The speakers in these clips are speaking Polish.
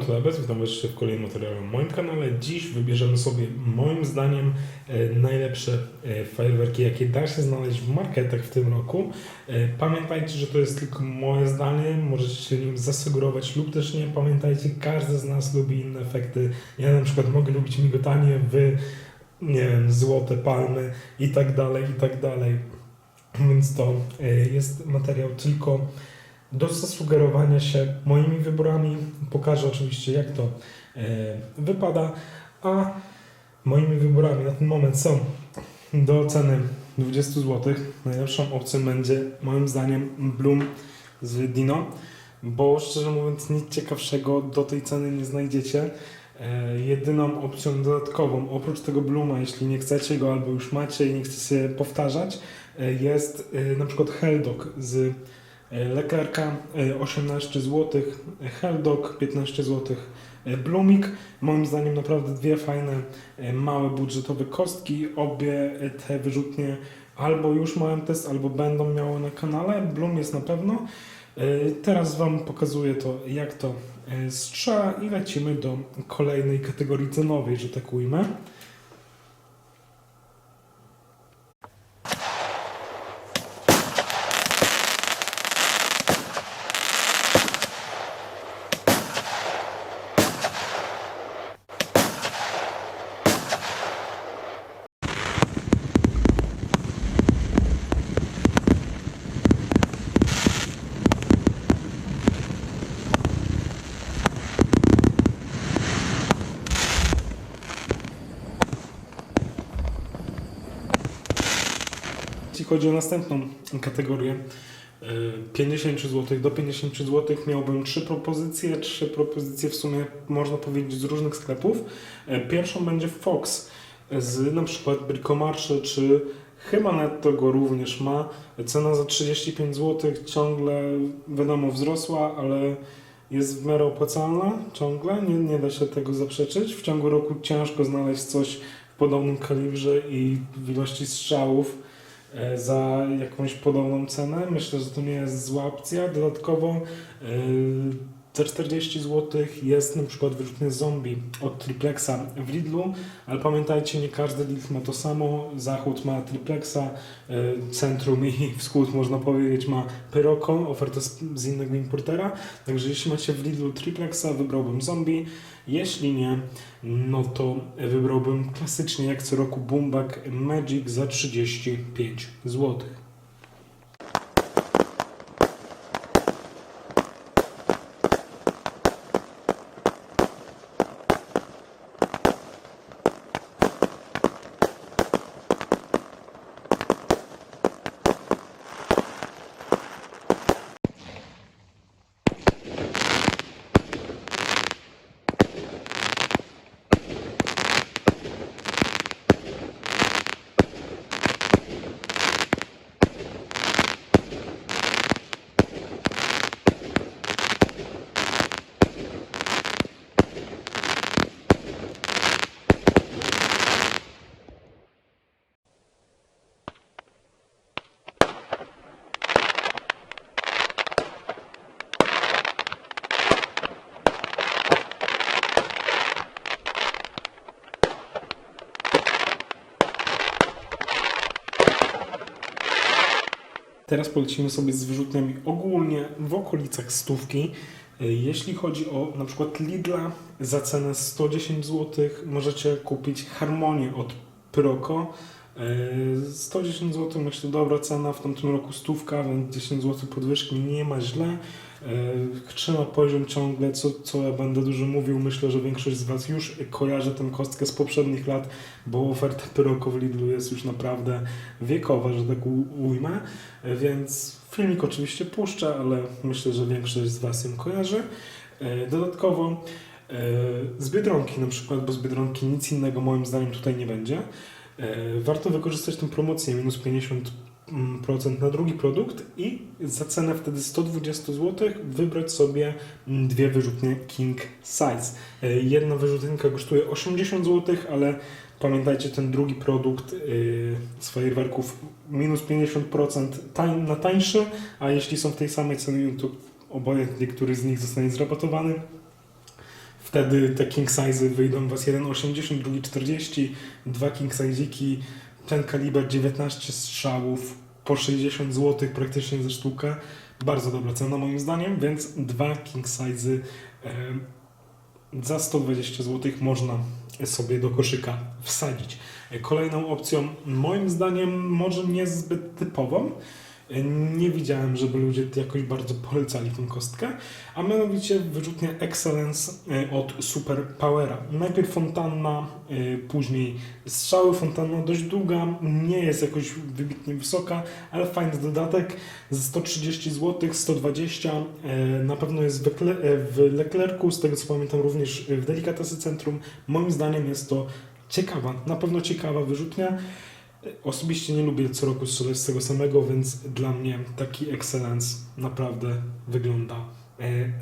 To Abez, witam Was w kolejnym materiale na moim kanale. Dziś wybierzemy sobie moim zdaniem e, najlepsze e, fajerwerki, jakie da się znaleźć w marketach w tym roku. E, pamiętajcie, że to jest tylko moje zdanie, możecie się nim zasugerować lub też nie. Pamiętajcie, każdy z nas lubi inne efekty. Ja na przykład mogę lubić migotanie, wy nie wiem, złote palmy i tak dalej, i tak dalej. Więc to jest materiał tylko do zasugerowania się moimi wyborami. Pokażę oczywiście, jak to e, wypada. A moimi wyborami na ten moment są do ceny 20 zł. Najlepszą opcją będzie moim zdaniem Bloom z Dino, bo szczerze mówiąc nic ciekawszego do tej ceny nie znajdziecie. E, jedyną opcją dodatkową, oprócz tego Bluma, jeśli nie chcecie go albo już macie i nie chcecie powtarzać, e, jest na przykład Heldog z Lekarka e, 18 zł, Heldog 15 zł, Blumik. Moim zdaniem naprawdę dwie fajne, e, małe budżetowe kostki. Obie e, te wyrzutnie albo już mają test, albo będą miały na kanale. Blum jest na pewno. Teraz Wam pokazuję to, jak to strzela i lecimy do kolejnej kategorii cenowej, że tak ujmę. Chodzi o następną kategorię, e, 50 zł do 50 zł miałbym trzy propozycje. Trzy propozycje w sumie można powiedzieć z różnych sklepów. E, Pierwszą będzie Fox z na przykład Bricomarsze czy chyba Netto go również ma. Cena za 35 zł ciągle wiadomo wzrosła, ale jest w miarę opłacalna ciągle, nie, nie da się tego zaprzeczyć. W ciągu roku ciężko znaleźć coś w podobnym kalibrze i w ilości strzałów e, za jakąś podobną cenę. Myślę, że to nie jest zła opcja. Dodatkowo e, za 40 zł jest na przykład wyrzutnie zombie od Triplexa w Lidlu, ale pamiętajcie, nie każdy Lidl ma to samo. Zachód ma Triplexa, e, centrum i wschód można powiedzieć ma Pyroco, ofertę z, z innego importera. Także jeśli macie w Lidlu Triplexa, wybrałbym zombie. Jeśli nie, no to wybrałbym klasycznie jak co roku Boombag Magic za 35 zł. Teraz polecimy sobie z wyrzutniami ogólnie w okolicach stówki. E, Jeśli chodzi o na przykład Lidla za cenę 110 zł możecie kupić Harmonię od Proco. E, 110 zł myślę dobra cena, w tamtym roku stówka, więc 10 zł podwyżki nie ma źle. E, Trzyma poziom ciągle, co, co ja będę dużo mówił. Myślę, że większość z Was już kojarzy tę kostkę z poprzednich lat, bo oferta Pyroco w Lidlu jest już naprawdę wiekowa, że tak ujmę. E, Więc filmik oczywiście puszczę, ale myślę, że większość z Was ją kojarzy. E, Dodatkowo z Biedronki na przykład, bo z Biedronki nic innego moim zdaniem tutaj nie będzie. E, Warto wykorzystać tę promocję minus 50% na drugi produkt i za cenę wtedy 120 zł wybrać sobie mm, dwie wyrzutnie King Size. E, Jedna wyrzutynka kosztuje 80 zł, ale pamiętajcie ten drugi produkt z fajerwerków minus 50% tań, na tańszy, a jeśli są w tej samej cenie, to obojętnie który z nich zostanie zrabatowany. Wtedy te king size wyjdą was 1,80, drugi 40, dwa king size'iki, ten kaliber 19 strzałów po 60 zł praktycznie za sztukę. Bardzo dobra cena moim zdaniem, więc dwa king size'y za 120 zł można sobie do koszyka wsadzić. Kolejną opcją, moim zdaniem, może niezbyt typową, nie widziałem, żeby ludzie jakoś bardzo polecali tą kostkę, a mianowicie wyrzutnia Excellence e, od Super Powera. Najpierw fontanna, e, później strzały. Fontanna dość długa, nie jest jakoś wybitnie wysoka, ale fajny dodatek. Za 130 zł, 120 e, na pewno jest e, w Leclercu, z tego co pamiętam również w Delikatesy Centrum. Moim zdaniem jest to ciekawa, na pewno ciekawa wyrzutnia. Osobiście nie lubię co roku strzelać z tego samego, więc dla mnie taki Excellence naprawdę wygląda e,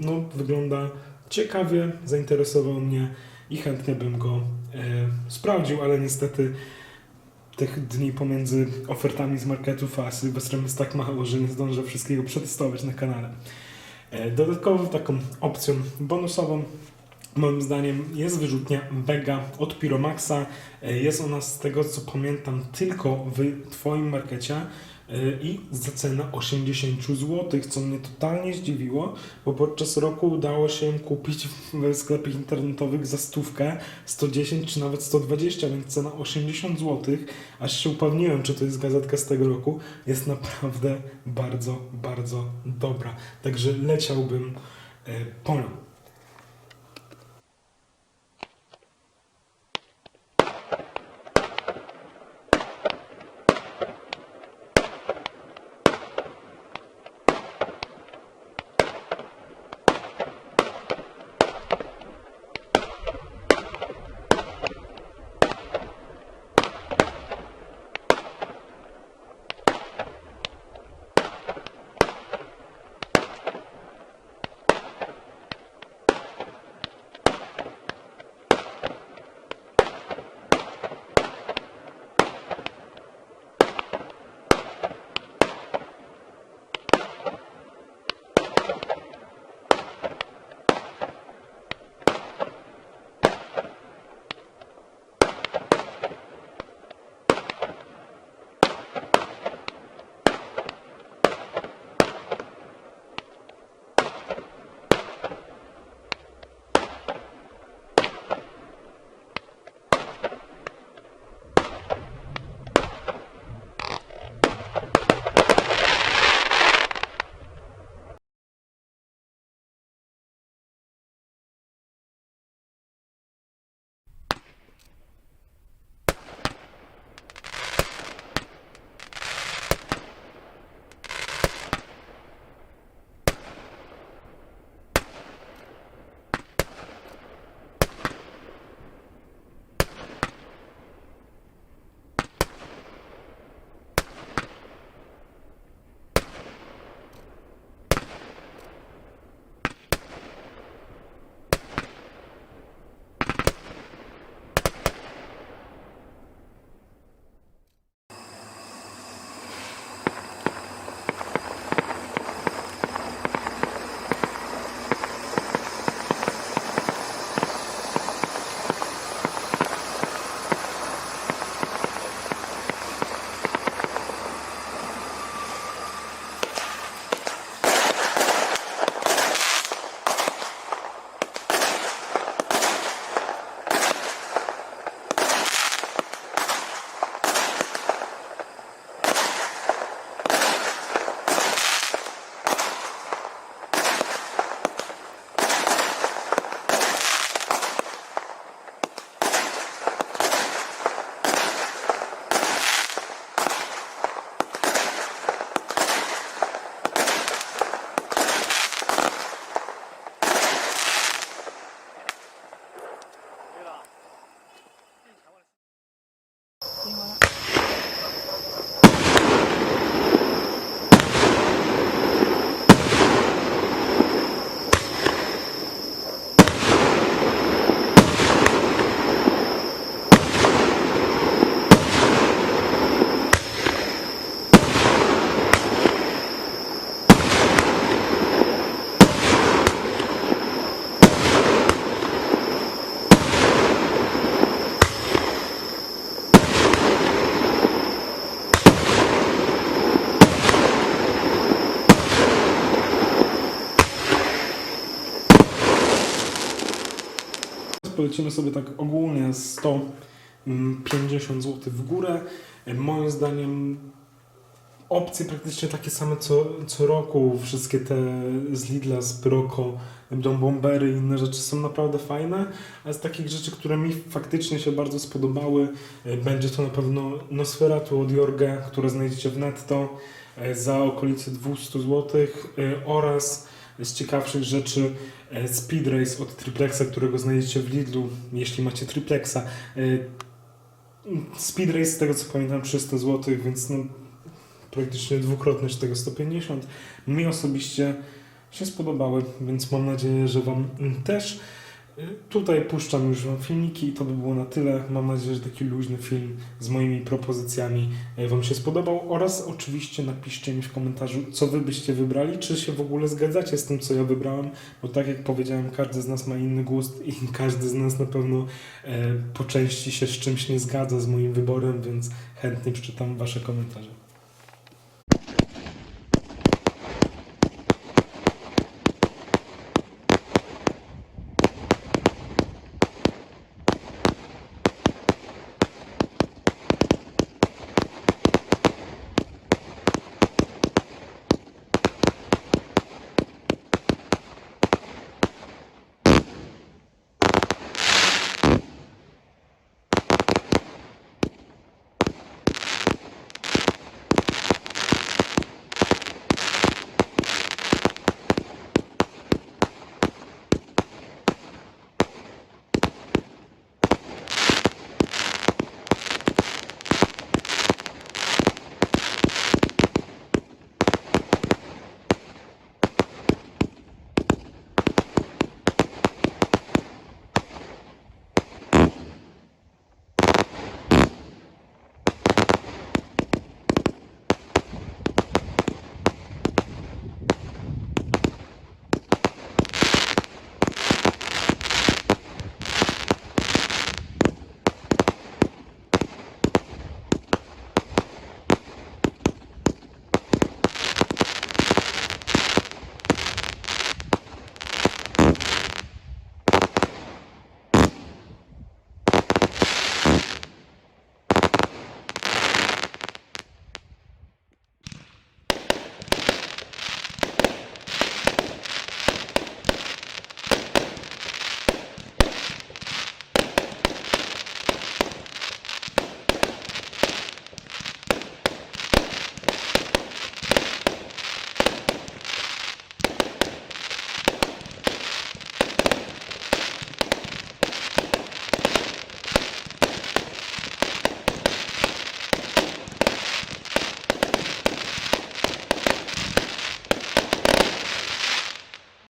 no, wygląda ciekawie, zainteresował mnie i chętnie bym go e, sprawdził, ale niestety tych dni pomiędzy ofertami z marketów a Sylwestrem jest tak mało, że nie zdążę wszystkiego przetestować na kanale. E, Dodatkowo taką opcją bonusową moim zdaniem jest wyrzutnia Vega od Piromaxa. E, Jest ona z tego co pamiętam tylko w Twoim markecie e, i za cenę 80 zł, co mnie totalnie zdziwiło, bo podczas roku udało się kupić w sklepach internetowych za stówkę, 110 czy nawet 120, więc cena 80 zł, aż się upewniłem, czy to jest gazetka z tego roku, jest naprawdę bardzo, bardzo dobra. Także leciałbym e, po nią. Polecimy sobie tak ogólnie 150 zł w górę. E, Moim zdaniem opcje praktycznie takie same co, co roku. Wszystkie te z Lidla, z Proko, będą bombery i inne rzeczy są naprawdę fajne. A z takich rzeczy, które mi faktycznie się bardzo spodobały, e, będzie to na pewno Nosferatu od Jorge, które znajdziecie w netto e, za okolice 200 zł oraz z ciekawszych rzeczy e, Speed Race od Triplexa, którego znajdziecie w Lidlu, jeśli macie Triplexa. E, Speed Race, z tego co pamiętam, 300 zł, więc no, praktycznie dwukrotność tego 150. Mi osobiście się spodobały, więc mam nadzieję, że Wam też. Tutaj puszczam już Wam filmiki i to by było na tyle. Mam nadzieję, że taki luźny film z moimi propozycjami y, Wam się spodobał oraz oczywiście napiszcie mi w komentarzu, co Wy byście wybrali, czy się w ogóle zgadzacie z tym, co ja wybrałem, bo tak jak powiedziałem, każdy z nas ma inny gust i każdy z nas na pewno e, po części się z czymś nie zgadza z moim wyborem, więc chętnie przeczytam Wasze komentarze.